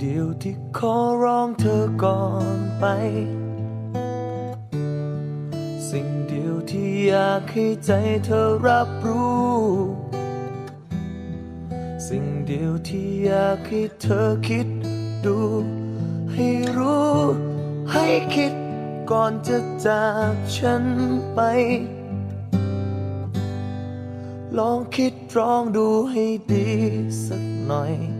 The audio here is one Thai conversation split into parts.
เดียวที่ขอร้องเธอก่อนไป สิ่งเดียวที่อยากให้ใจเธอรับรู้ สิ่งเดียวที่อยากให้เธอคิดดู ให้รู้ ให้คิดก่อนจะจากฉันไป ลองคิดลองดูให้ดีสักหน่อย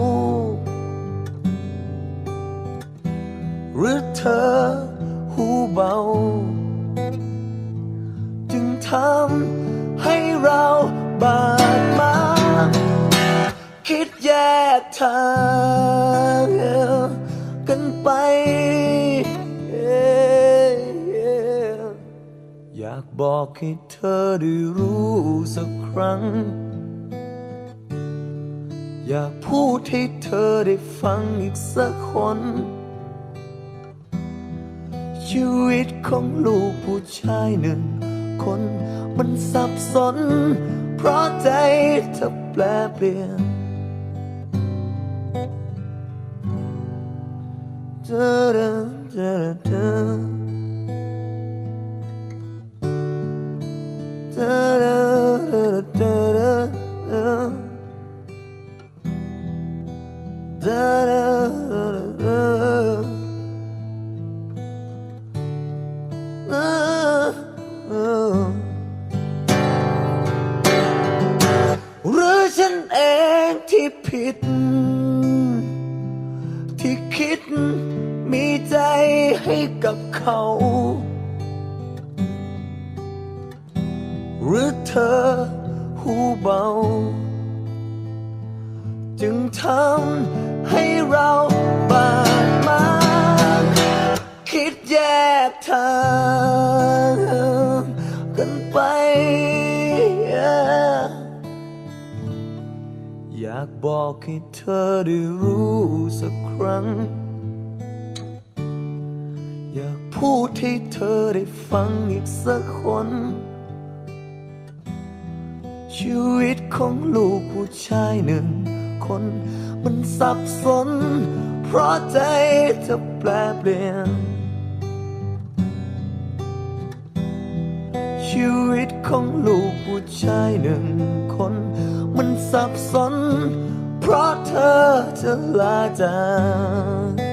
หรือเธอหูเบา จึงทำให้เราบาดหมางคิดแยกทางกันไป อยากบอกให้เธอได้รู้สักครั้งอยากพูดให้เธอได้ฟังอีกสักคน ชีวิตของลูกผู้ชายหนึ่งคน มันสับสน เพราะใจเธอแปลเปลี่ยนเจอเดินเจอเดินเจอเดิ หรือฉันเองที่ผิด ที่คิดมีใจให้กับเขา หรือเธอหูเบา จึงทำให้เราากบอกให้เธอได้รู้สักครั้ง อยากพูดให้เธอได้ฟังอีกสักคน ชีวิตของลูกผู้ชายหนึ่งคน มันสับสน เพราะใจเธอแปลเปลี่ยน ชีวิตของลูกผู้ชายหนึ่งคนมัน สับสน เพราะเธอจะลาจาก